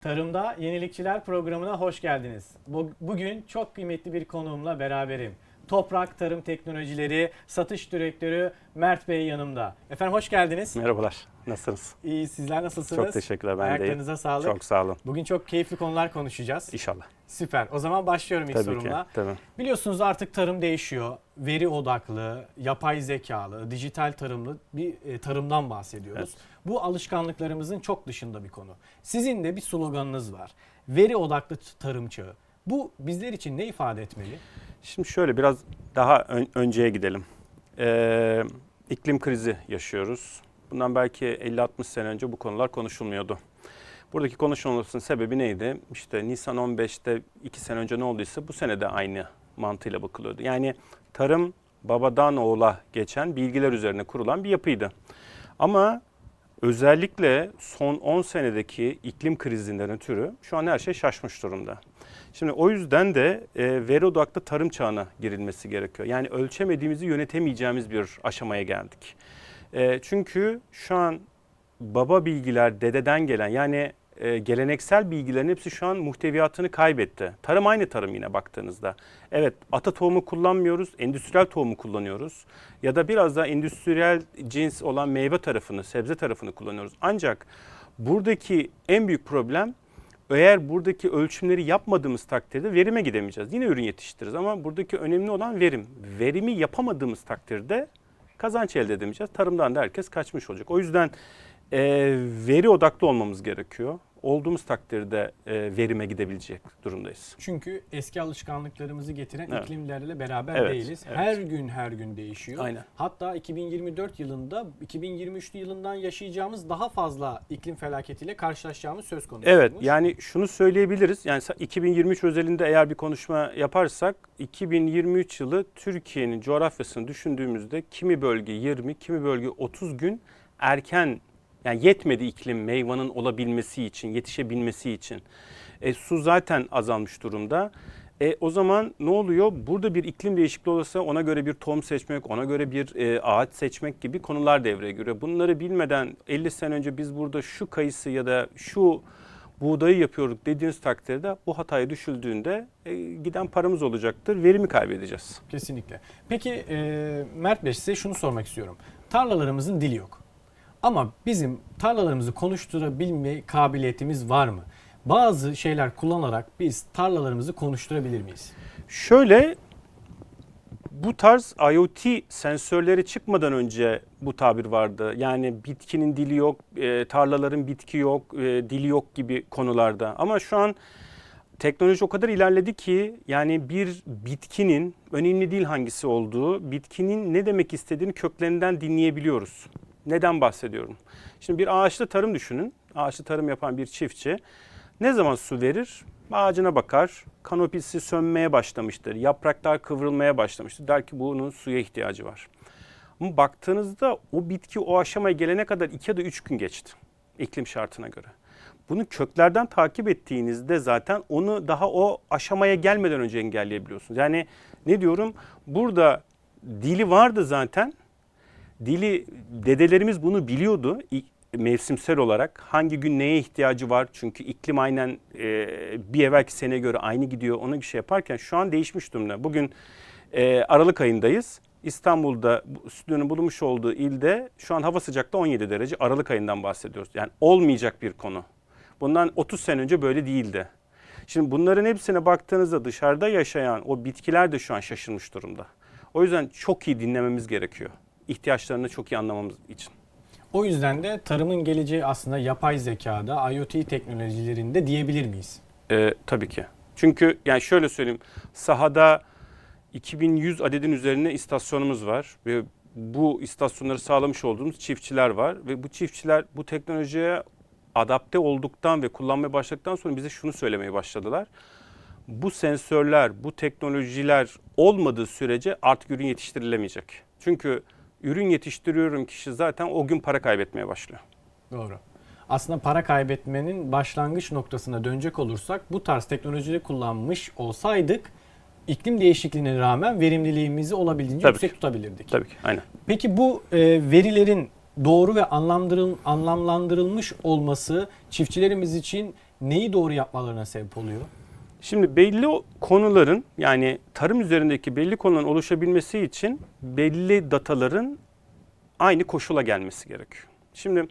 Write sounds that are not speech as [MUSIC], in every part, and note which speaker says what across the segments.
Speaker 1: Tarımda Yenilikçiler programına hoş geldiniz. Bu- Bugün çok kıymetli bir konuğumla beraberim. Toprak Tarım Teknolojileri Satış Direktörü Mert Bey yanımda. Efendim hoş geldiniz.
Speaker 2: Merhabalar. Nasılsınız?
Speaker 1: İyi sizler nasılsınız?
Speaker 2: Çok teşekkürler. Ben de iyiyim.
Speaker 1: Ayaklarınıza sağlık.
Speaker 2: Çok sağ olun.
Speaker 1: Bugün çok keyifli konular konuşacağız.
Speaker 2: İnşallah.
Speaker 1: Süper. O zaman başlıyorum ilk
Speaker 2: Tabii
Speaker 1: sorumla.
Speaker 2: ki. Tabii.
Speaker 1: Biliyorsunuz artık tarım değişiyor. Veri odaklı, yapay zekalı, dijital tarımlı bir e, tarımdan bahsediyoruz. Bu alışkanlıklarımızın çok dışında bir konu. Sizin de bir sloganınız var. Veri odaklı t- tarım çağı. Bu bizler için ne ifade etmeli?
Speaker 2: Şimdi şöyle biraz daha ön- önceye gidelim. Ee, iklim krizi yaşıyoruz. Bundan belki 50-60 sene önce bu konular konuşulmuyordu. Buradaki konuşulmasının sebebi neydi? İşte Nisan 15'te 2 sene önce ne olduysa bu sene de aynı mantığıyla bakılıyordu. Yani tarım babadan oğula geçen bilgiler üzerine kurulan bir yapıydı. Ama özellikle son 10 senedeki iklim krizinden ötürü şu an her şey şaşmış durumda. Şimdi o yüzden de e, veri odaklı tarım çağına girilmesi gerekiyor. Yani ölçemediğimizi yönetemeyeceğimiz bir aşamaya geldik. E, çünkü şu an baba bilgiler dededen gelen yani e, geleneksel bilgilerin hepsi şu an muhteviyatını kaybetti. Tarım aynı tarım yine baktığınızda. Evet ata tohumu kullanmıyoruz, endüstriyel tohumu kullanıyoruz. Ya da biraz daha endüstriyel cins olan meyve tarafını, sebze tarafını kullanıyoruz. Ancak buradaki en büyük problem eğer buradaki ölçümleri yapmadığımız takdirde verime gidemeyeceğiz. Yine ürün yetiştiririz ama buradaki önemli olan verim. Verimi yapamadığımız takdirde kazanç elde edemeyeceğiz. Tarımdan da herkes kaçmış olacak. O yüzden e, veri odaklı olmamız gerekiyor. Olduğumuz takdirde e, verime gidebilecek durumdayız.
Speaker 1: Çünkü eski alışkanlıklarımızı getiren
Speaker 2: Evet.
Speaker 1: iklimlerle beraber
Speaker 2: Evet,
Speaker 1: değiliz.
Speaker 2: evet.
Speaker 1: Her gün her gün değişiyor.
Speaker 2: Aynen.
Speaker 1: Hatta 2024 yılında 2023 yılından yaşayacağımız daha fazla iklim felaketiyle karşılaşacağımız söz konusu.
Speaker 2: Evet yani şunu söyleyebiliriz. Yani sa- 2023 özelinde eğer bir konuşma yaparsak 2023 yılı Türkiye'nin coğrafyasını düşündüğümüzde kimi bölge 20, kimi bölge 30 gün erken yani yetmedi iklim meyvanın olabilmesi için, yetişebilmesi için. E, su zaten azalmış durumda. E, o zaman ne oluyor? Burada bir iklim değişikliği olursa ona göre bir tohum seçmek, ona göre bir e, ağaç seçmek gibi konular devreye giriyor. Bunları bilmeden 50 sene önce biz burada şu kayısı ya da şu buğdayı yapıyorduk dediğiniz takdirde bu hataya düşüldüğünde e, giden paramız olacaktır. Verimi kaybedeceğiz.
Speaker 1: Kesinlikle. Peki e, Mert Bey size şunu sormak istiyorum. Tarlalarımızın dili yok. Ama bizim tarlalarımızı konuşturabilme kabiliyetimiz var mı? Bazı şeyler kullanarak biz tarlalarımızı konuşturabilir miyiz?
Speaker 2: Şöyle bu tarz IoT sensörleri çıkmadan önce bu tabir vardı. Yani bitkinin dili yok, e, tarlaların bitki yok, e, dili yok gibi konularda. Ama şu an teknoloji o kadar ilerledi ki yani bir bitkinin önemli değil hangisi olduğu, bitkinin ne demek istediğini köklerinden dinleyebiliyoruz. Neden bahsediyorum? Şimdi bir ağaçlı tarım düşünün. Ağaçlı tarım yapan bir çiftçi ne zaman su verir? Ağacına bakar, kanopisi sönmeye başlamıştır, yapraklar kıvrılmaya başlamıştır. Der ki bunun suya ihtiyacı var. Ama baktığınızda o bitki o aşamaya gelene kadar iki ya da üç gün geçti iklim şartına göre. Bunu köklerden takip ettiğinizde zaten onu daha o aşamaya gelmeden önce engelleyebiliyorsunuz. Yani ne diyorum? Burada dili vardı zaten. Dili dedelerimiz bunu biliyordu mevsimsel olarak. Hangi gün neye ihtiyacı var? Çünkü iklim aynen e, bir evvelki sene göre aynı gidiyor. Ona bir şey yaparken şu an değişmiş durumda. Bugün e, Aralık ayındayız. İstanbul'da bu stüdyonun bulunmuş olduğu ilde şu an hava sıcaklığı 17 derece. Aralık ayından bahsediyoruz. Yani olmayacak bir konu. Bundan 30 sene önce böyle değildi. Şimdi bunların hepsine baktığınızda dışarıda yaşayan o bitkiler de şu an şaşırmış durumda. O yüzden çok iyi dinlememiz gerekiyor. İhtiyaçlarını çok iyi anlamamız için.
Speaker 1: O yüzden de tarımın geleceği aslında yapay zekada, IoT teknolojilerinde diyebilir miyiz?
Speaker 2: Ee, tabii ki. Çünkü yani şöyle söyleyeyim. Sahada 2100 adedin üzerine istasyonumuz var ve bu istasyonları sağlamış olduğumuz çiftçiler var ve bu çiftçiler bu teknolojiye adapte olduktan ve kullanmaya başladıktan sonra bize şunu söylemeye başladılar. Bu sensörler, bu teknolojiler olmadığı sürece artık ürün yetiştirilemeyecek. Çünkü ürün yetiştiriyorum kişi zaten o gün para kaybetmeye başlıyor.
Speaker 1: Doğru. Aslında para kaybetmenin başlangıç noktasına dönecek olursak bu tarz teknolojileri kullanmış olsaydık iklim değişikliğine rağmen verimliliğimizi olabildiğince
Speaker 2: Tabii
Speaker 1: yüksek
Speaker 2: ki.
Speaker 1: tutabilirdik.
Speaker 2: Tabii ki aynen.
Speaker 1: Peki bu e, verilerin doğru ve anlamlandırıl, anlamlandırılmış olması çiftçilerimiz için neyi doğru yapmalarına sebep oluyor?
Speaker 2: Şimdi belli konuların yani tarım üzerindeki belli konuların oluşabilmesi için belli dataların aynı koşula gelmesi gerekiyor. Şimdi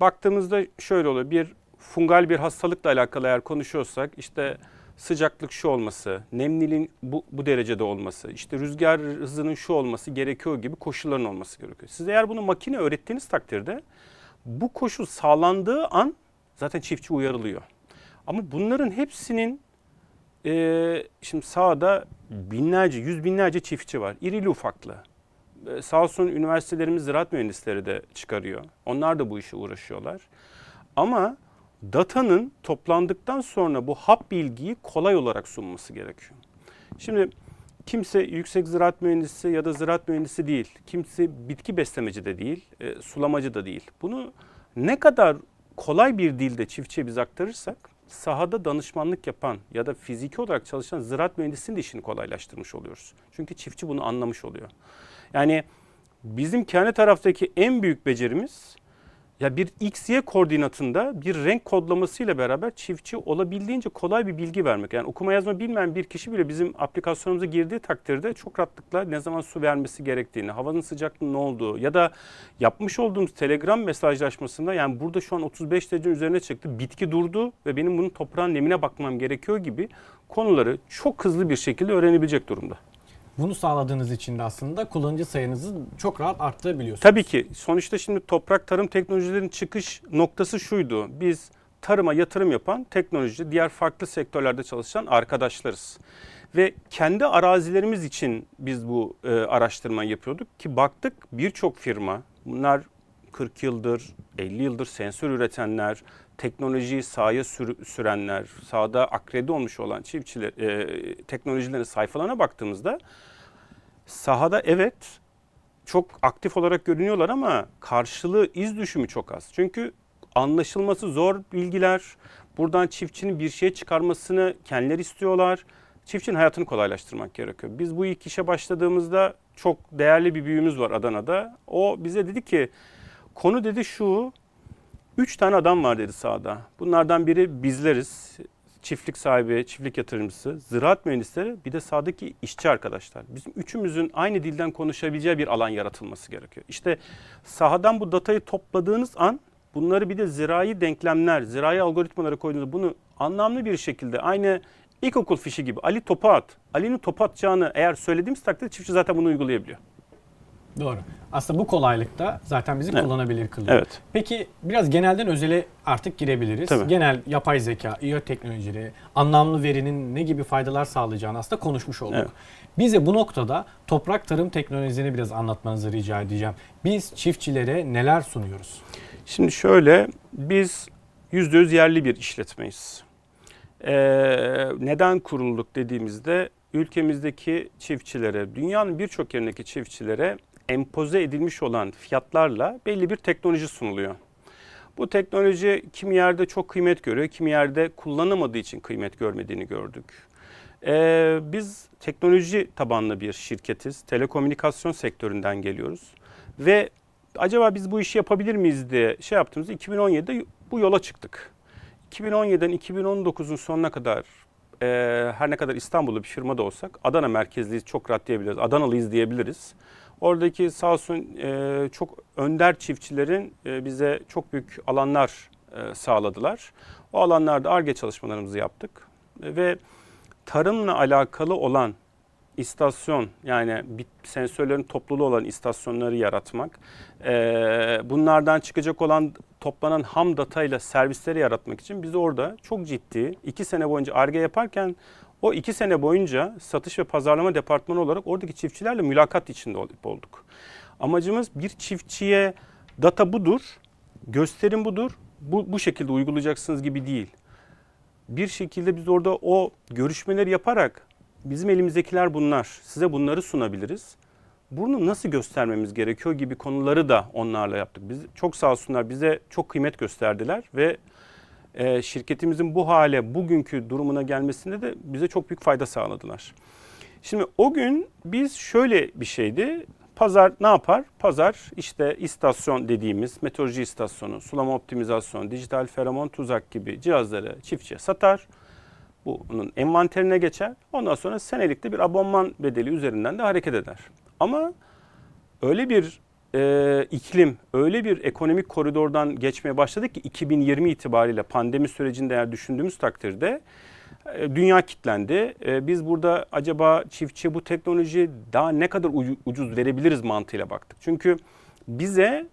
Speaker 2: baktığımızda şöyle oluyor. Bir fungal bir hastalıkla alakalı eğer konuşuyorsak işte sıcaklık şu olması, nemliliğin bu, bu derecede olması, işte rüzgar hızının şu olması gerekiyor gibi koşulların olması gerekiyor. Siz eğer bunu makine öğrettiğiniz takdirde bu koşul sağlandığı an zaten çiftçi uyarılıyor. Ama bunların hepsinin ee, şimdi sahada binlerce, yüz binlerce çiftçi var. İrili ufaklı. Ee, sağ olsun üniversitelerimiz ziraat mühendisleri de çıkarıyor. Onlar da bu işe uğraşıyorlar. Ama datanın toplandıktan sonra bu hap bilgiyi kolay olarak sunması gerekiyor. Şimdi kimse yüksek ziraat mühendisi ya da ziraat mühendisi değil. Kimse bitki beslemeci de değil, e, sulamacı da değil. Bunu ne kadar kolay bir dilde çiftçiye biz aktarırsak sahada danışmanlık yapan ya da fiziki olarak çalışan ziraat mühendisinin de işini kolaylaştırmış oluyoruz. Çünkü çiftçi bunu anlamış oluyor. Yani bizim kendi taraftaki en büyük becerimiz ya bir XY koordinatında bir renk kodlamasıyla beraber çiftçi olabildiğince kolay bir bilgi vermek. Yani okuma yazma bilmeyen bir kişi bile bizim aplikasyonumuza girdiği takdirde çok rahatlıkla ne zaman su vermesi gerektiğini, havanın sıcaklığının ne olduğu ya da yapmış olduğumuz telegram mesajlaşmasında yani burada şu an 35 derece üzerine çıktı, bitki durdu ve benim bunun toprağın nemine bakmam gerekiyor gibi konuları çok hızlı bir şekilde öğrenebilecek durumda.
Speaker 1: Bunu sağladığınız için de aslında kullanıcı sayınızı çok rahat arttırabiliyorsunuz.
Speaker 2: Tabii ki sonuçta şimdi toprak tarım teknolojilerin çıkış noktası şuydu. Biz tarıma yatırım yapan teknoloji, diğer farklı sektörlerde çalışan arkadaşlarız. Ve kendi arazilerimiz için biz bu e, araştırmayı yapıyorduk ki baktık birçok firma bunlar 40 yıldır, 50 yıldır sensör üretenler, teknolojiyi sahaya sür- sürenler, sahada akredite olmuş olan çiftçiler, e, teknolojilerin sayfalarına baktığımızda sahada evet çok aktif olarak görünüyorlar ama karşılığı iz düşümü çok az. Çünkü anlaşılması zor bilgiler. Buradan çiftçinin bir şey çıkarmasını kendileri istiyorlar. Çiftçinin hayatını kolaylaştırmak gerekiyor. Biz bu ilk işe başladığımızda çok değerli bir büyüğümüz var Adana'da. O bize dedi ki konu dedi şu. Üç tane adam var dedi sahada. Bunlardan biri bizleriz. Çiftlik sahibi, çiftlik yatırımcısı, ziraat mühendisleri bir de sahadaki işçi arkadaşlar. Bizim üçümüzün aynı dilden konuşabileceği bir alan yaratılması gerekiyor. İşte sahadan bu datayı topladığınız an bunları bir de zirai denklemler, zirai algoritmalara koyduğunuzda bunu anlamlı bir şekilde aynı ilkokul fişi gibi Ali topa at. Ali'nin topa atacağını eğer söylediğimiz takdirde çiftçi zaten bunu uygulayabiliyor.
Speaker 1: Doğru. Aslında bu kolaylık da zaten bizi
Speaker 2: Evet.
Speaker 1: kullanabilir kılıyor.
Speaker 2: Evet.
Speaker 1: Peki biraz genelden özele artık girebiliriz.
Speaker 2: Tabii.
Speaker 1: Genel yapay zeka, İO teknolojileri, anlamlı verinin ne gibi faydalar sağlayacağını aslında konuşmuş olduk.
Speaker 2: Evet.
Speaker 1: Bize bu noktada toprak tarım teknolojilerini biraz anlatmanızı rica edeceğim. Biz çiftçilere neler sunuyoruz?
Speaker 2: Şimdi şöyle biz %100 yerli bir işletmeyiz. Ee, neden kurulduk dediğimizde ülkemizdeki çiftçilere, dünyanın birçok yerindeki çiftçilere empoze edilmiş olan fiyatlarla belli bir teknoloji sunuluyor. Bu teknoloji kimi yerde çok kıymet görüyor, kimi yerde kullanamadığı için kıymet görmediğini gördük. Ee, biz teknoloji tabanlı bir şirketiz. Telekomünikasyon sektöründen geliyoruz. Ve acaba biz bu işi yapabilir miyiz diye şey yaptığımızda 2017'de bu yola çıktık. 2017'den 2019'un sonuna kadar e, her ne kadar İstanbul'da bir firma da olsak Adana merkezliyiz çok rahat diyebiliriz. Adanalıyız diyebiliriz. Oradaki sağ olsun e, çok önder çiftçilerin e, bize çok büyük alanlar e, sağladılar. O alanlarda ARGE çalışmalarımızı yaptık. E, ve tarımla alakalı olan istasyon yani bit sensörlerin topluluğu olan istasyonları yaratmak, eee, bunlardan çıkacak olan toplanan ham datayla servisleri yaratmak için biz orada çok ciddi iki sene boyunca ARGE yaparken o iki sene boyunca satış ve pazarlama departmanı olarak oradaki çiftçilerle mülakat içinde olduk. Amacımız bir çiftçiye data budur, gösterim budur, bu, bu şekilde uygulayacaksınız gibi değil bir şekilde biz orada o görüşmeleri yaparak bizim elimizdekiler bunlar. Size bunları sunabiliriz. Bunu nasıl göstermemiz gerekiyor gibi konuları da onlarla yaptık. Biz çok sağ olsunlar bize çok kıymet gösterdiler ve e, şirketimizin bu hale, bugünkü durumuna gelmesinde de bize çok büyük fayda sağladılar. Şimdi o gün biz şöyle bir şeydi. pazar ne yapar? Pazar işte istasyon dediğimiz meteoroloji istasyonu, sulama optimizasyon, dijital feromon tuzak gibi cihazları çiftçiye satar. Bunun envanterine geçer. Ondan sonra senelikte bir abonman bedeli üzerinden de hareket eder. Ama öyle bir e, iklim, öyle bir ekonomik koridordan geçmeye başladık ki 2020 itibariyle pandemi sürecinde eğer düşündüğümüz takdirde e, dünya kitlendi. E, biz burada acaba çiftçiye bu teknolojiyi daha ne kadar ucu- ucuz verebiliriz mantığıyla baktık. Çünkü bize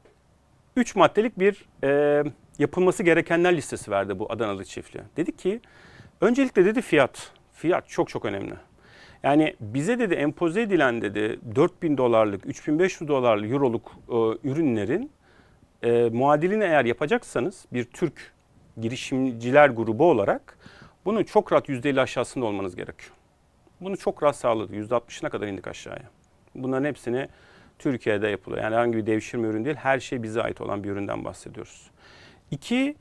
Speaker 2: 3 maddelik bir e, yapılması gerekenler listesi verdi bu Adanalı çiftliğe. Dedi ki öncelikle dedi fiyat. Fiyat çok çok önemli. Yani bize dedi empoze edilen dedi 4000 dolarlık, 3500 dolarlık, euroluk e, ürünlerin e, muadilini eğer yapacaksanız bir Türk girişimciler grubu olarak bunun çok rahat %50 aşağısında olmanız gerekiyor. Bunu çok rahat sağladık. %60'ına kadar indik aşağıya. Bunların hepsini Türkiye'de yapılıyor. Yani herhangi bir devşirme ürün değil. Her şey bize ait olan bir üründen bahsediyoruz. İki,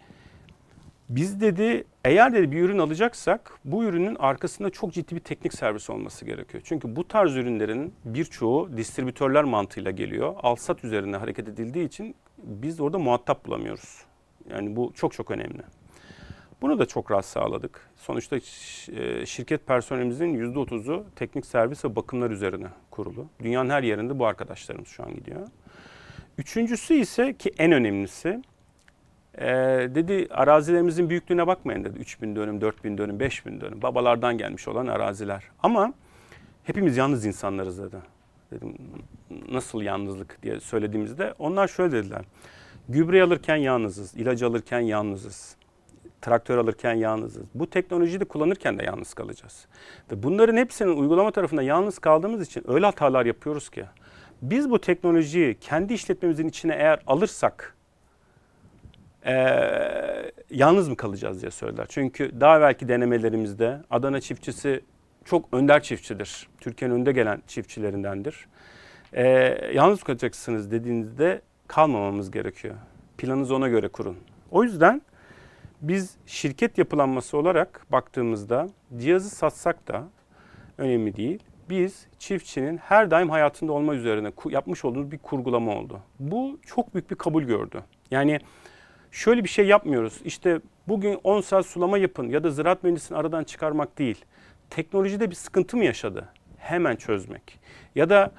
Speaker 2: biz dedi eğer dedi bir ürün alacaksak bu ürünün arkasında çok ciddi bir teknik servis olması gerekiyor. Çünkü bu tarz ürünlerin birçoğu distribütörler mantığıyla geliyor. Alsat üzerine hareket edildiği için biz orada muhatap bulamıyoruz. Yani bu çok çok önemli. Bunu da çok rahat sağladık. Sonuçta e, şirket personelimizin %30'u teknik servis ve bakımlar üzerine kurulu. Dünyanın her yerinde bu arkadaşlarımız şu an gidiyor. Üçüncüsü ise ki en önemlisi ee, dedi arazilerimizin büyüklüğüne bakmayın dedi. 3000 dönüm, 4000 dönüm, 5000 dönüm. Babalardan gelmiş olan araziler. Ama hepimiz yalnız insanlarız dedi. Dedim nasıl yalnızlık diye söylediğimizde onlar şöyle dediler. Gübre alırken yalnızız, ilacı alırken yalnızız, traktör alırken yalnızız. Bu teknolojiyi de kullanırken de yalnız kalacağız. Ve bunların hepsinin uygulama tarafında yalnız kaldığımız için öyle hatalar yapıyoruz ki biz bu teknolojiyi kendi işletmemizin içine eğer alırsak ee, yalnız mı kalacağız diye söylediler. Çünkü daha belki denemelerimizde Adana çiftçisi çok önder çiftçidir. Türkiye'nin önde gelen çiftçilerindendir. Ee, yalnız kalacaksınız dediğinizde kalmamamız gerekiyor. Planınızı ona göre kurun. O yüzden biz şirket yapılanması olarak baktığımızda cihazı satsak da önemli değil. Biz çiftçinin her daim hayatında olma üzerine yapmış olduğumuz bir kurgulama oldu. Bu çok büyük bir kabul gördü. Yani şöyle bir şey yapmıyoruz. İşte bugün 10 saat sulama yapın ya da ziraat mühendisini aradan çıkarmak değil. Teknolojide bir sıkıntı mı yaşadı? Hemen çözmek. Ya da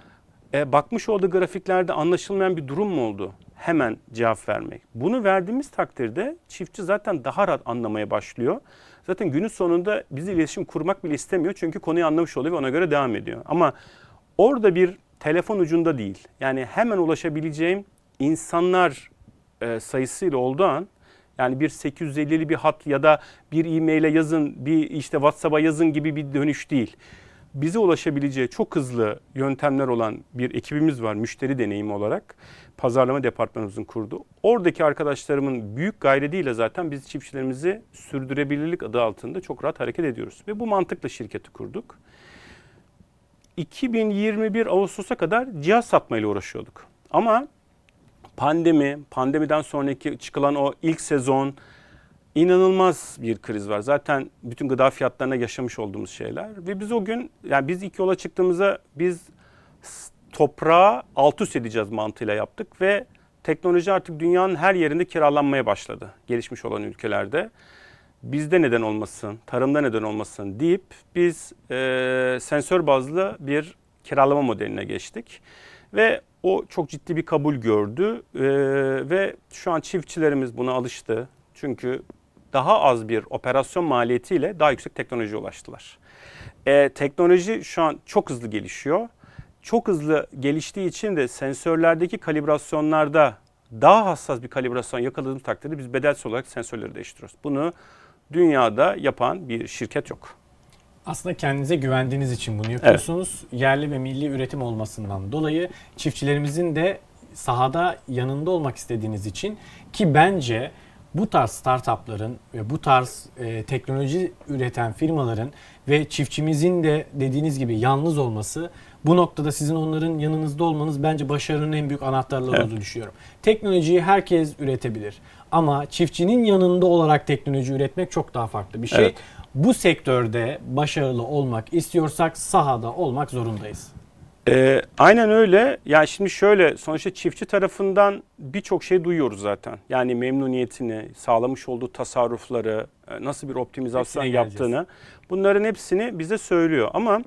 Speaker 2: e, bakmış olduğu grafiklerde anlaşılmayan bir durum mu oldu? Hemen cevap vermek. Bunu verdiğimiz takdirde çiftçi zaten daha rahat anlamaya başlıyor. Zaten günün sonunda bizi iletişim kurmak bile istemiyor. Çünkü konuyu anlamış oluyor ve ona göre devam ediyor. Ama orada bir telefon ucunda değil. Yani hemen ulaşabileceğim insanlar e, sayısıyla olduğu an yani bir 850'li bir hat ya da bir e-maile yazın, bir işte WhatsApp'a yazın gibi bir dönüş değil. Bize ulaşabileceği çok hızlı yöntemler olan bir ekibimiz var müşteri deneyimi olarak. Pazarlama departmanımızın kurdu. Oradaki arkadaşlarımın büyük gayretiyle zaten biz çiftçilerimizi sürdürülebilirlik adı altında çok rahat hareket ediyoruz. Ve bu mantıkla şirketi kurduk. 2021 Ağustos'a kadar cihaz satmayla uğraşıyorduk. Ama pandemi, pandemiden sonraki çıkılan o ilk sezon inanılmaz bir kriz var. Zaten bütün gıda fiyatlarına yaşamış olduğumuz şeyler ve biz o gün yani biz ilk yola çıktığımızda biz toprağı alt üst edeceğiz mantığıyla yaptık ve teknoloji artık dünyanın her yerinde kiralanmaya başladı gelişmiş olan ülkelerde. Bizde neden olmasın, tarımda neden olmasın deyip biz e, sensör bazlı bir kiralama modeline geçtik. Ve o çok ciddi bir kabul gördü Ee, ve şu an çiftçilerimiz buna alıştı. Çünkü daha az bir operasyon maliyetiyle daha yüksek teknolojiye ulaştılar. Ee, teknoloji şu an çok hızlı gelişiyor. Çok hızlı geliştiği için de sensörlerdeki kalibrasyonlarda daha hassas bir kalibrasyon yakaladığımız takdirde biz bedelsiz olarak sensörleri değiştiriyoruz. Bunu dünyada yapan bir şirket yok.
Speaker 1: Aslında kendinize güvendiğiniz için bunu yapıyorsunuz. Yerli ve milli üretim olmasından dolayı çiftçilerimizin de sahada yanında olmak istediğiniz için ki bence bu tarz startupların ve bu tarz e, teknoloji üreten firmaların ve çiftçimizin de dediğiniz gibi yalnız olması bu noktada sizin onların yanınızda olmanız bence başarının en büyük anahtarları
Speaker 2: Evet.
Speaker 1: olduğunu düşünüyorum. Teknolojiyi herkes üretebilir ama çiftçinin yanında olarak teknoloji üretmek çok daha farklı bir şey.
Speaker 2: Evet.
Speaker 1: Bu sektörde başarılı olmak istiyorsak sahada olmak zorundayız.
Speaker 2: Ee, aynen öyle. Yani şimdi şöyle sonuçta çiftçi tarafından birçok şey duyuyoruz zaten. Yani memnuniyetini, sağlamış olduğu tasarrufları, e, nasıl bir optimizasyon
Speaker 1: Hepsine geleceğiz.
Speaker 2: yaptığını bunların hepsini bize söylüyor. Ama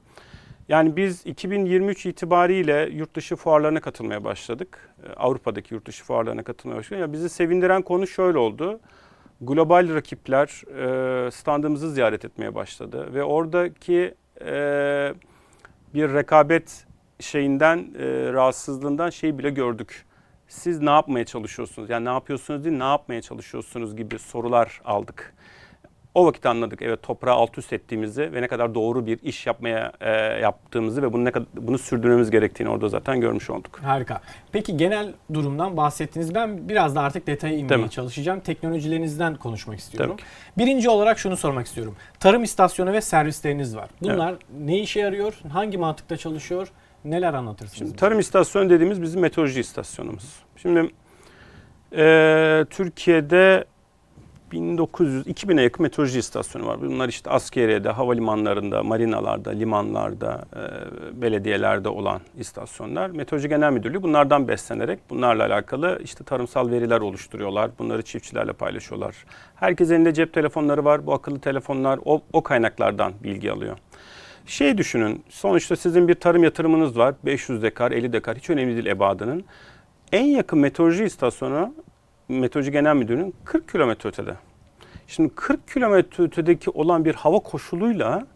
Speaker 2: yani biz 2023 itibariyle yurt dışı fuarlarına katılmaya başladık. Ee, Avrupa'daki yurt dışı fuarlarına katılmaya başladık. Ya bizi sevindiren konu şöyle oldu. Global rakipler e, standımızı ziyaret etmeye başladı ve oradaki e, bir rekabet şeyinden e, rahatsızlığından şeyi bile gördük. Siz ne yapmaya çalışıyorsunuz? Yani ne yapıyorsunuz değil, ne yapmaya çalışıyorsunuz gibi sorular aldık. O vakit anladık evet toprağı alt üst ettiğimizi ve ne kadar doğru bir iş yapmaya e, yaptığımızı ve bunu ne kadar bunu sürdürmemiz gerektiğini orada zaten görmüş olduk.
Speaker 1: Harika. Peki genel durumdan bahsettiniz. Ben biraz da artık detaya inmeye
Speaker 2: Değil mi?
Speaker 1: çalışacağım. Teknolojilerinizden konuşmak istiyorum. Birinci olarak şunu sormak istiyorum. Tarım istasyonu ve servisleriniz var. Bunlar ne işe yarıyor? Hangi mantıkta çalışıyor? Neler anlatırsınız?
Speaker 2: Şimdi
Speaker 1: bize?
Speaker 2: tarım istasyonu dediğimiz bizim meteoroloji istasyonumuz. Şimdi e, Türkiye'de 1900 2000'e yakın meteoroloji istasyonu var. Bunlar işte askeriyede, havalimanlarında, marinalarda, limanlarda, e, belediyelerde olan istasyonlar. Meteoroloji Genel Müdürlüğü bunlardan beslenerek bunlarla alakalı işte tarımsal veriler oluşturuyorlar. Bunları çiftçilerle paylaşıyorlar. Herkes elinde cep telefonları var. Bu akıllı telefonlar o, o kaynaklardan bilgi alıyor. Şey düşünün, sonuçta sizin bir tarım yatırımınız var. 500 dekar, 50 dekar, hiç önemli değil ebadının. En yakın meteoroloji istasyonu, Meteoroloji Genel Müdürlüğü'nün 40 kilometre ötede. Şimdi 40 kilometre ötedeki olan bir hava koşuluyla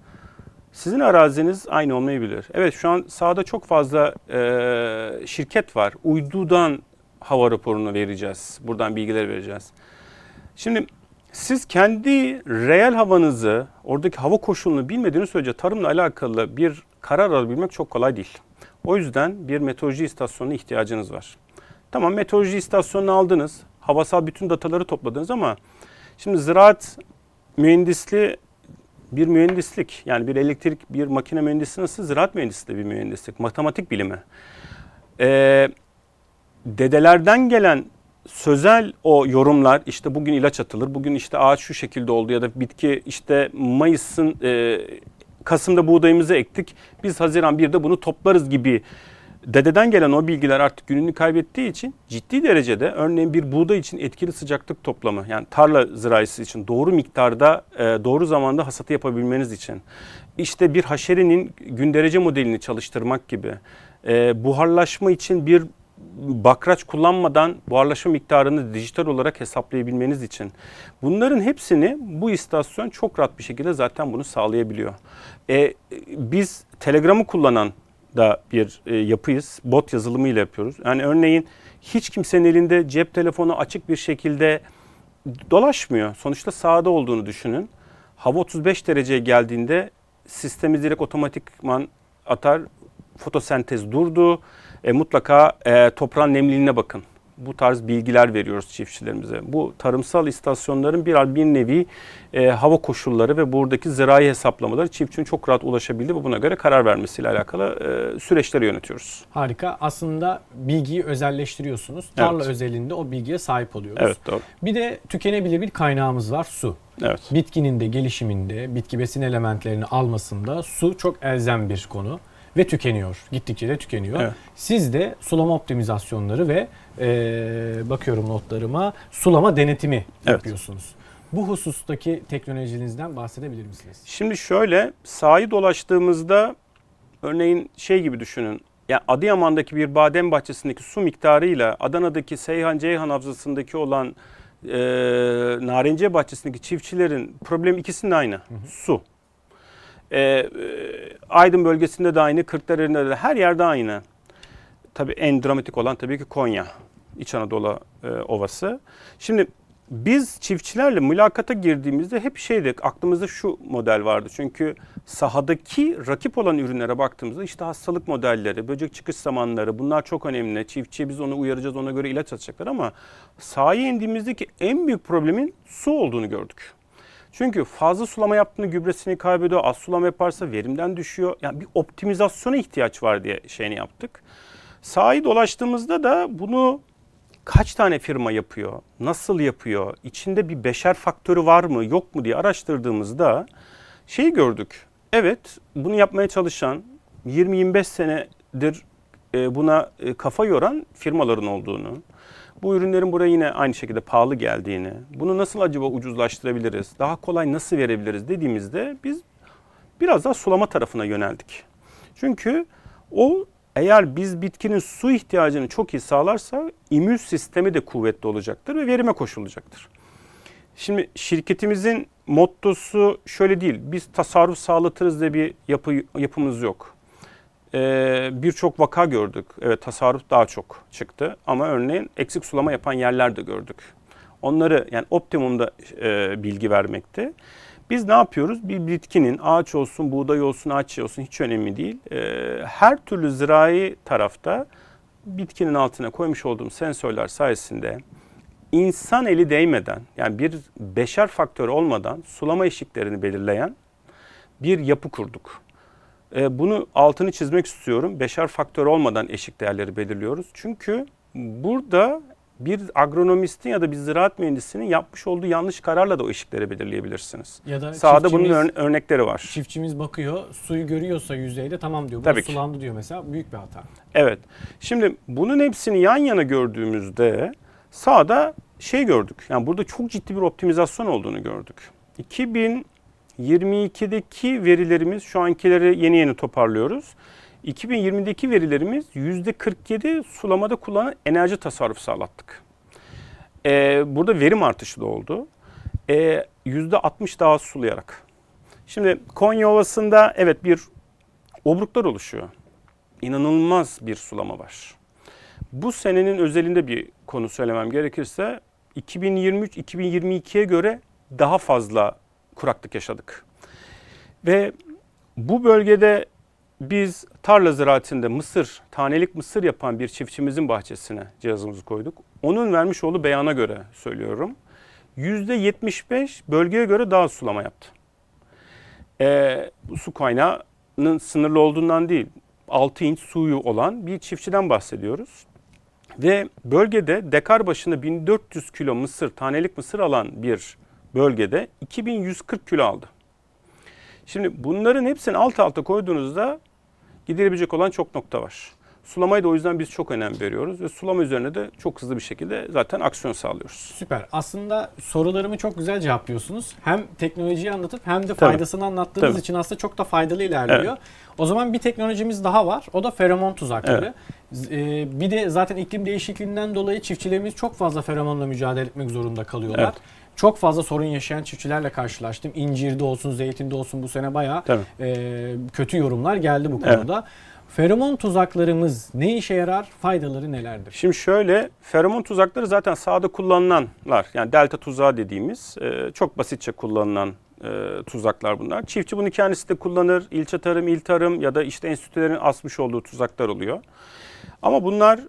Speaker 2: sizin araziniz aynı olmayabilir. Evet şu an sahada çok fazla e, şirket var. Uydudan hava raporunu vereceğiz. Buradan bilgiler vereceğiz. Şimdi siz kendi reel havanızı, oradaki hava koşulunu bilmediğiniz sürece tarımla alakalı bir karar alabilmek çok kolay değil. O yüzden bir meteoroloji istasyonuna ihtiyacınız var. Tamam meteoroloji istasyonunu aldınız, havasal bütün dataları topladınız ama şimdi ziraat mühendisliği bir mühendislik yani bir elektrik, bir makine mühendisliği nasıl ziraat mühendisliği bir mühendislik, matematik bilimi. Ee, dedelerden gelen sözel o yorumlar işte bugün ilaç atılır, bugün işte ağaç şu şekilde oldu ya da bitki işte Mayıs'ın e, Kasım'da buğdayımızı ektik, biz Haziran 1'de bunu toplarız gibi dededen gelen o bilgiler artık gününü kaybettiği için ciddi derecede örneğin bir buğday için etkili sıcaklık toplamı yani tarla ziraisi için doğru miktarda e, doğru zamanda hasatı yapabilmeniz için işte bir haşerenin gün derece modelini çalıştırmak gibi e, buharlaşma için bir bakraç kullanmadan buharlaşma miktarını dijital olarak hesaplayabilmeniz için. Bunların hepsini bu istasyon çok rahat bir şekilde zaten bunu sağlayabiliyor. E, biz Telegram'ı kullanan da bir e, yapıyız. Bot yazılımıyla yapıyoruz. Yani örneğin hiç kimsenin elinde cep telefonu açık bir şekilde dolaşmıyor. Sonuçta sahada olduğunu düşünün. Hava 35 dereceye geldiğinde sistemi direkt otomatikman atar. Fotosentez durdu. E, mutlaka e, toprağın nemliliğine bakın. Bu tarz bilgiler veriyoruz çiftçilerimize. Bu tarımsal istasyonların bir, bir nevi e, hava koşulları ve buradaki zirai hesaplamaları çiftçinin çok rahat ulaşabildiği ve buna göre karar vermesiyle alakalı e, süreçleri yönetiyoruz.
Speaker 1: Harika. Aslında bilgiyi özelleştiriyorsunuz. Tarla
Speaker 2: Evet.
Speaker 1: özelinde o bilgiye sahip oluyoruz.
Speaker 2: Evet doğru.
Speaker 1: Bir de tükenebilir bir kaynağımız var su.
Speaker 2: Evet.
Speaker 1: Bitkinin de gelişiminde, bitki besin elementlerini almasında su çok elzem bir konu ve tükeniyor. Gittikçe de tükeniyor.
Speaker 2: Evet.
Speaker 1: Siz de sulama optimizasyonları ve e, bakıyorum notlarıma sulama denetimi yapıyorsunuz. Bu husustaki teknolojinizden bahsedebilir misiniz?
Speaker 2: Şimdi şöyle sahayı dolaştığımızda örneğin şey gibi düşünün. Yani Adıyaman'daki bir badem bahçesindeki su miktarıyla Adana'daki Seyhan Ceyhan Havzası'ndaki olan e, Narenciye bahçesindeki çiftçilerin problemi ikisinin aynı. Su. E, e, Aydın bölgesinde de aynı, Kırklareli'nde de her yerde aynı. Tabii en dramatik olan tabii ki Konya. İç Anadolu e, Ovası. Şimdi biz çiftçilerle mülakata girdiğimizde hep şeydi aklımızda şu model vardı. Çünkü sahadaki rakip olan ürünlere baktığımızda işte hastalık modelleri, böcek çıkış zamanları bunlar çok önemli. Çiftçiye biz onu uyaracağız ona göre ilaç atacaklar ama sahaya indiğimizdeki en büyük problemin su olduğunu gördük. Çünkü fazla sulama yaptığında gübresini kaybediyor, az sulama yaparsa verimden düşüyor. Yani bir optimizasyona ihtiyaç var diye şeyini yaptık. Sahayı dolaştığımızda da bunu kaç tane firma yapıyor, nasıl yapıyor, içinde bir beşer faktörü var mı yok mu diye araştırdığımızda şeyi gördük. Evet bunu yapmaya çalışan 20-25 sene senelerdir e, buna e, kafa yoran firmaların olduğunu, bu ürünlerin buraya yine aynı şekilde pahalı geldiğini, bunu nasıl acaba ucuzlaştırabiliriz, daha kolay nasıl verebiliriz dediğimizde biz biraz daha sulama tarafına yöneldik. Çünkü o eğer biz bitkinin su ihtiyacını çok iyi sağlarsa immün sistemi de kuvvetli olacaktır ve verime koşulacaktır. Şimdi şirketimizin mottosu şöyle değil. Biz tasarruf sağlatırız diye bir yapı, yapımız yok. Ee, Birçok vaka gördük. Evet tasarruf daha çok çıktı. Ama örneğin eksik sulama yapan yerler de gördük. Onları yani optimumda e, bilgi vermekte. Biz ne yapıyoruz? Bir bitkinin ağaç olsun, buğday olsun, ağaç olsun hiç önemli değil. Ee, her türlü zirai tarafta bitkinin altına koymuş olduğum sensörler sayesinde insan eli değmeden yani bir beşer faktör olmadan sulama eşiklerini belirleyen bir yapı kurduk. Ee, bunu altını çizmek istiyorum. Beşer faktör olmadan eşik değerleri belirliyoruz. Çünkü burada bir agronomistin ya da bir ziraat mühendisinin yapmış olduğu yanlış kararla da o eşikleri belirleyebilirsiniz.
Speaker 1: Ya da
Speaker 2: Sağda bunun ör- örnekleri var.
Speaker 1: Çiftçimiz bakıyor, suyu görüyorsa yüzeyde tamam diyor. Bu
Speaker 2: Tabii ki.
Speaker 1: sulandı diyor mesela. Büyük bir hata.
Speaker 2: Evet. Şimdi bunun hepsini yan yana gördüğümüzde sağda şey gördük. Yani burada çok ciddi bir optimizasyon olduğunu gördük. 2022'deki verilerimiz şu ankileri yeni yeni toparlıyoruz. 2020'deki verilerimiz %47 sulamada kullanılan enerji tasarrufu sağlattık. Ee, burada verim artışı da oldu. Ee, %60 daha sulayarak. Şimdi Konya Ovası'nda evet bir obruklar oluşuyor inanılmaz bir sulama var. Bu senenin özelinde bir konu söylemem gerekirse 2023-2022'ye göre daha fazla kuraklık yaşadık. Ve bu bölgede biz tarla ziraatinde mısır, tanelik mısır yapan bir çiftçimizin bahçesine cihazımızı koyduk. Onun vermiş olduğu beyana göre söylüyorum. %75 bölgeye göre daha sulama yaptı. Bu su kaynağının sınırlı olduğundan değil, 6 inç suyu olan bir çiftçiden bahsediyoruz. Ve bölgede dekar başına 1400 kilo mısır, tanelik mısır alan bir bölgede 2140 kilo aldı. Şimdi bunların hepsini alt alta koyduğunuzda gidilebilecek olan çok nokta var. Sulamaya da o yüzden biz çok önem veriyoruz ve sulama üzerine de çok hızlı bir şekilde zaten aksiyon sağlıyoruz.
Speaker 1: Süper. Aslında sorularımı çok güzel cevaplıyorsunuz. Hem teknolojiyi anlatıp hem de
Speaker 2: Tabii.
Speaker 1: faydasını anlattığınız
Speaker 2: Tabii.
Speaker 1: için aslında çok da faydalı ilerliyor. O zaman bir teknolojimiz daha var. O da feromon tuzakları. Z- e, bir de zaten iklim değişikliğinden dolayı çiftçilerimiz çok fazla feromonla mücadele etmek zorunda kalıyorlar.
Speaker 2: Evet.
Speaker 1: Çok fazla sorun yaşayan çiftçilerle karşılaştım. İncirde olsun, zeytinde olsun bu sene bayağı
Speaker 2: Tabii.
Speaker 1: e, kötü yorumlar geldi bu
Speaker 2: Evet.
Speaker 1: konuda. Feromon tuzaklarımız ne işe yarar? Faydaları nelerdir?
Speaker 2: Şimdi şöyle feromon tuzakları zaten sahada kullanılanlar yani delta tuzağı dediğimiz e, çok basitçe kullanılan e, tuzaklar bunlar. Çiftçi bunu kendisi de kullanır. İlçe tarım, il tarım ya da işte enstitülerin asmış olduğu tuzaklar oluyor. Ama bunlar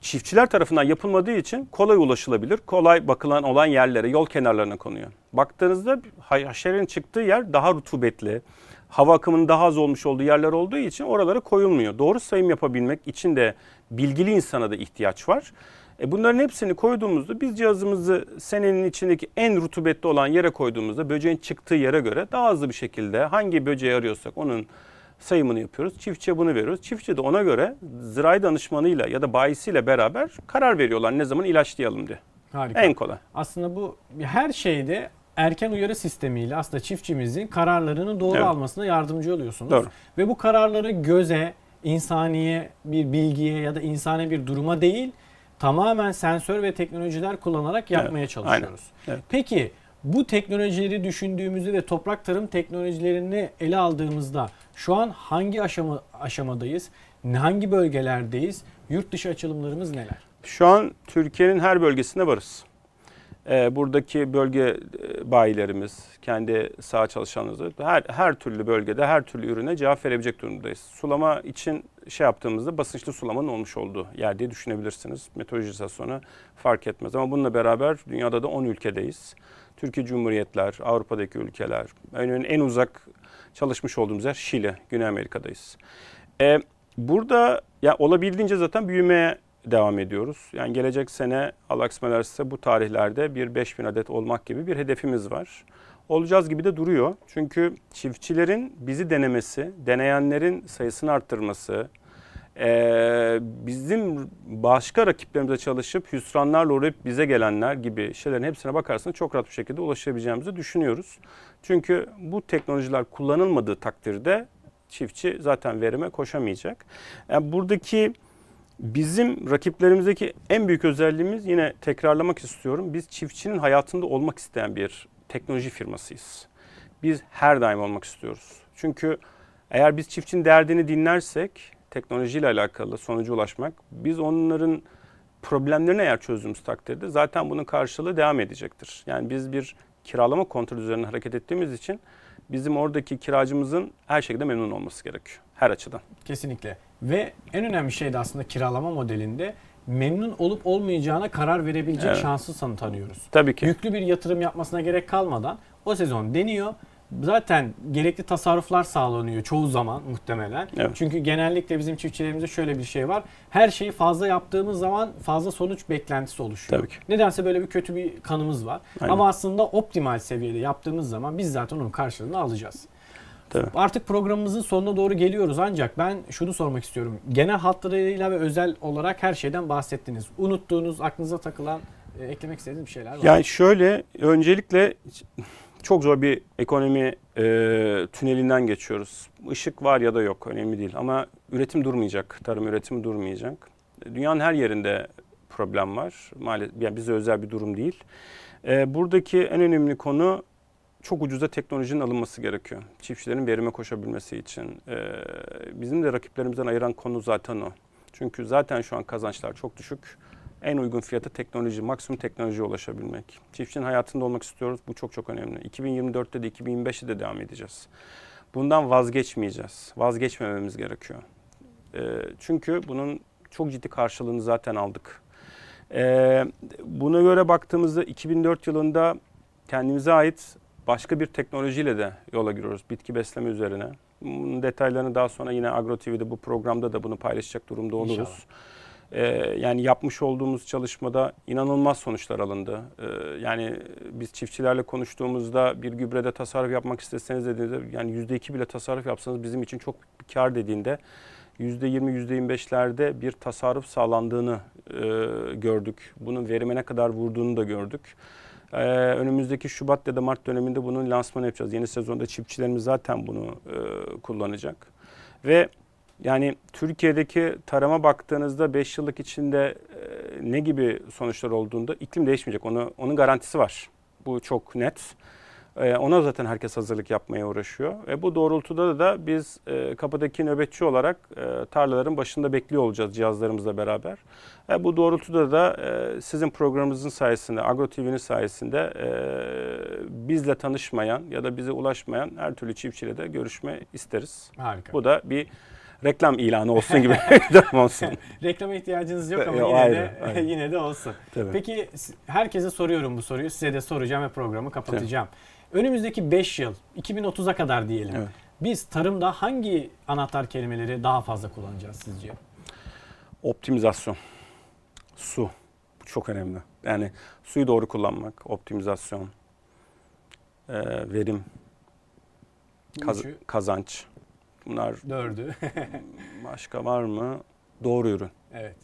Speaker 2: çiftçiler tarafından yapılmadığı için kolay ulaşılabilir, kolay bakılan olan yerlere, yol kenarlarına konuyor. Baktığınızda haşerenin çıktığı yer daha rutubetli, hava akımının daha az olmuş olduğu yerler olduğu için oralara koyulmuyor. Doğru sayım yapabilmek için de bilgili insana da ihtiyaç var. E bunların hepsini koyduğumuzda biz cihazımızı senenin içindeki en rutubetli olan yere koyduğumuzda böceğin çıktığı yere göre daha hızlı bir şekilde hangi böceği arıyorsak onun sayımını yapıyoruz. Çiftçiye bunu veriyoruz. Çiftçi de ona göre zirai danışmanıyla ya da bayisiyle beraber karar veriyorlar ne zaman ilaçlayalım diye.
Speaker 1: Harika.
Speaker 2: En kolay.
Speaker 1: Aslında bu her şeyde erken uyarı sistemiyle aslında çiftçimizin kararlarını doğru
Speaker 2: Evet.
Speaker 1: almasına yardımcı oluyorsunuz.
Speaker 2: Doğru.
Speaker 1: Ve bu kararları göze, insaniye bir bilgiye ya da insani bir duruma değil tamamen sensör ve teknolojiler kullanarak yapmaya
Speaker 2: Evet,
Speaker 1: çalışıyoruz.
Speaker 2: aynen. Evet.
Speaker 1: Peki bu teknolojileri düşündüğümüzde ve toprak tarım teknolojilerini ele aldığımızda şu an hangi aşama aşamadayız? Hangi bölgelerdeyiz? Yurt dışı açılımlarımız neler?
Speaker 2: Şu an Türkiye'nin her bölgesinde varız. Ee, buradaki bölge e, bayilerimiz, kendi saha çalışanlarımız her, her türlü bölgede her türlü ürüne cevap verebilecek durumdayız. Sulama için şey yaptığımızda basınçlı sulamanın olmuş olduğu yer diye düşünebilirsiniz. Meteoroloji istasyonu fark etmez ama bununla beraber dünyada da 10 ülkedeyiz. Türkiye Cumhuriyetler, Avrupa'daki ülkeler, örneğin en uzak çalışmış olduğumuz yer Şili, Güney Amerika'dayız. Ee, burada ya olabildiğince zaten büyümeye devam ediyoruz. Yani gelecek sene Allah kısmet ederse bu tarihlerde bir 5000 adet olmak gibi bir hedefimiz var. olacağız gibi de duruyor. Çünkü çiftçilerin bizi denemesi, deneyenlerin sayısını arttırması, ee, bizim başka rakiplerimize çalışıp hüsranlarla uğrayıp bize gelenler gibi şeylerin hepsine bakarsanız çok rahat bir şekilde ulaşabileceğimizi düşünüyoruz. Çünkü bu teknolojiler kullanılmadığı takdirde çiftçi zaten verime koşamayacak. Yani buradaki bizim rakiplerimizdeki en büyük özelliğimiz yine tekrarlamak istiyorum. Biz çiftçinin hayatında olmak isteyen bir teknoloji firmasıyız. Biz her daim olmak istiyoruz. Çünkü eğer biz çiftçinin derdini dinlersek teknolojiyle alakalı sonuca ulaşmak, biz onların problemlerini eğer çözdüğümüz takdirde zaten bunun karşılığı devam edecektir. Yani biz bir kiralama kontrol üzerine hareket ettiğimiz için bizim oradaki kiracımızın her şekilde memnun olması gerekiyor. Her açıdan.
Speaker 1: Kesinlikle. Ve en önemli şey de aslında kiralama modelinde memnun olup olmayacağına karar verebilecek
Speaker 2: Evet.
Speaker 1: şansı tanıyoruz.
Speaker 2: Tabii ki.
Speaker 1: Yüklü bir yatırım yapmasına gerek kalmadan o sezon deniyor. Zaten gerekli tasarruflar sağlanıyor çoğu zaman muhtemelen.
Speaker 2: Evet.
Speaker 1: Çünkü genellikle bizim çiftçilerimizde şöyle bir şey var. Her şeyi fazla yaptığımız zaman fazla sonuç beklentisi oluşuyor.
Speaker 2: Tabii ki.
Speaker 1: Nedense böyle bir kötü bir kanımız var.
Speaker 2: Aynen.
Speaker 1: Ama aslında optimal seviyede yaptığımız zaman biz zaten onun karşılığını alacağız.
Speaker 2: Tabii.
Speaker 1: Artık programımızın sonuna doğru geliyoruz ancak ben şunu sormak istiyorum. Genel hatlarıyla ve özel olarak her şeyden bahsettiniz. Unuttuğunuz, aklınıza takılan, e, eklemek istediğiniz bir şeyler var.
Speaker 2: Yani şöyle öncelikle çok zor bir ekonomi e, tünelinden geçiyoruz. Işık var ya da yok önemli değil ama üretim durmayacak, tarım üretimi durmayacak. Dünyanın her yerinde problem var. Maalesef yani bize özel bir durum değil. E, buradaki en önemli konu çok ucuza teknolojinin alınması gerekiyor. Çiftçilerin verime koşabilmesi için. E, bizim de rakiplerimizden ayıran konu zaten o. Çünkü zaten şu an kazançlar çok düşük. En uygun fiyata teknoloji, maksimum teknolojiye ulaşabilmek. Çiftçinin hayatında olmak istiyoruz. Bu çok çok önemli. 2024'te de 2025'te de devam edeceğiz. Bundan vazgeçmeyeceğiz. Vazgeçmememiz gerekiyor. E, çünkü bunun çok ciddi karşılığını zaten aldık. E, buna göre baktığımızda 2004 yılında kendimize ait başka bir teknolojiyle de yola giriyoruz. Bitki besleme üzerine. Bunun detaylarını daha sonra yine Agro TV'de bu programda da bunu paylaşacak durumda oluruz.
Speaker 1: İnşallah.
Speaker 2: Ee, yani yapmış olduğumuz çalışmada inanılmaz sonuçlar alındı. Ee, yani biz çiftçilerle konuştuğumuzda bir gübrede tasarruf yapmak isteseniz dediğinizde yani yüzde iki bile tasarruf yapsanız bizim için çok bir kar dediğinde yüzde yirmi, yüzde yirmi beşlerde bir tasarruf sağlandığını e, gördük. Bunun verime ne kadar vurduğunu da gördük. Ee, önümüzdeki Şubat ya da Mart döneminde bunun lansmanı yapacağız. Yeni sezonda çiftçilerimiz zaten bunu e, kullanacak. Ve yani Türkiye'deki tarıma baktığınızda 5 yıllık içinde e, ne gibi sonuçlar olduğunda iklim değişmeyecek. Onu, onun garantisi var. Bu çok net. E, ona zaten herkes hazırlık yapmaya uğraşıyor. Ve bu doğrultuda da biz e, kapıdaki nöbetçi olarak e, tarlaların başında bekliyor olacağız cihazlarımızla beraber. E, bu doğrultuda da e, sizin programınızın sayesinde, Agro TV'nin sayesinde e, bizle tanışmayan ya da bize ulaşmayan her türlü çiftçiyle de görüşme isteriz.
Speaker 1: Harika.
Speaker 2: Bu da bir reklam ilanı olsun gibi [LAUGHS] [LAUGHS] bir durum olsun.
Speaker 1: Reklama ihtiyacınız yok ama yine
Speaker 2: ayrı,
Speaker 1: de
Speaker 2: ayrı. [LAUGHS]
Speaker 1: yine de olsun.
Speaker 2: Tabii.
Speaker 1: Peki herkese soruyorum bu soruyu. Size de soracağım ve programı kapatacağım. Önümüzdeki 5 yıl, 2030'a kadar diyelim.
Speaker 2: Evet.
Speaker 1: Biz tarımda hangi anahtar kelimeleri daha fazla kullanacağız sizce?
Speaker 2: Optimizasyon. Su. Bu çok önemli. Yani suyu doğru kullanmak, optimizasyon, verim, kaz- kazanç. Bunlar
Speaker 1: dördü. [LAUGHS]
Speaker 2: başka var mı? Doğru ürün.
Speaker 1: evet.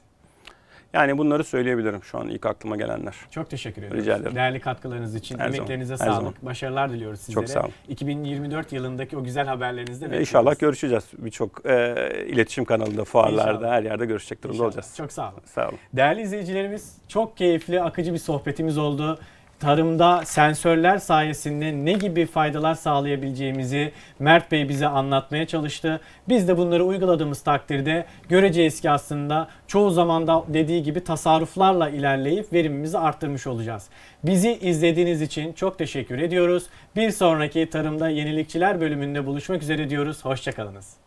Speaker 2: Yani bunları söyleyebilirim şu an ilk aklıma gelenler.
Speaker 1: Çok teşekkür ediyoruz.
Speaker 2: Rica ederim.
Speaker 1: Değerli katkılarınız için,
Speaker 2: Her zaman,
Speaker 1: emeklerinize
Speaker 2: her
Speaker 1: sağlık.
Speaker 2: zaman.
Speaker 1: Başarılar diliyoruz sizlere.
Speaker 2: Çok sağ olun.
Speaker 1: 2024 yılındaki o güzel haberlerinizde
Speaker 2: E,
Speaker 1: bekliyoruz.
Speaker 2: İnşallah görüşeceğiz. Birçok e, iletişim kanalında, fuarlarda,
Speaker 1: İnşallah.
Speaker 2: her yerde görüşecek durumda
Speaker 1: İnşallah.
Speaker 2: olacağız.
Speaker 1: Çok sağ olun.
Speaker 2: Sağ olun.
Speaker 1: Değerli izleyicilerimiz çok keyifli, akıcı bir sohbetimiz oldu. Tarımda sensörler sayesinde ne gibi faydalar sağlayabileceğimizi Mert Bey bize anlatmaya çalıştı. Biz de bunları uyguladığımız takdirde göreceğiz ki aslında çoğu zaman da dediği gibi tasarruflarla ilerleyip verimimizi arttırmış olacağız. Bizi izlediğiniz için çok teşekkür ediyoruz. Bir sonraki Tarımda Yenilikçiler bölümünde buluşmak üzere diyoruz. Hoşçakalınız.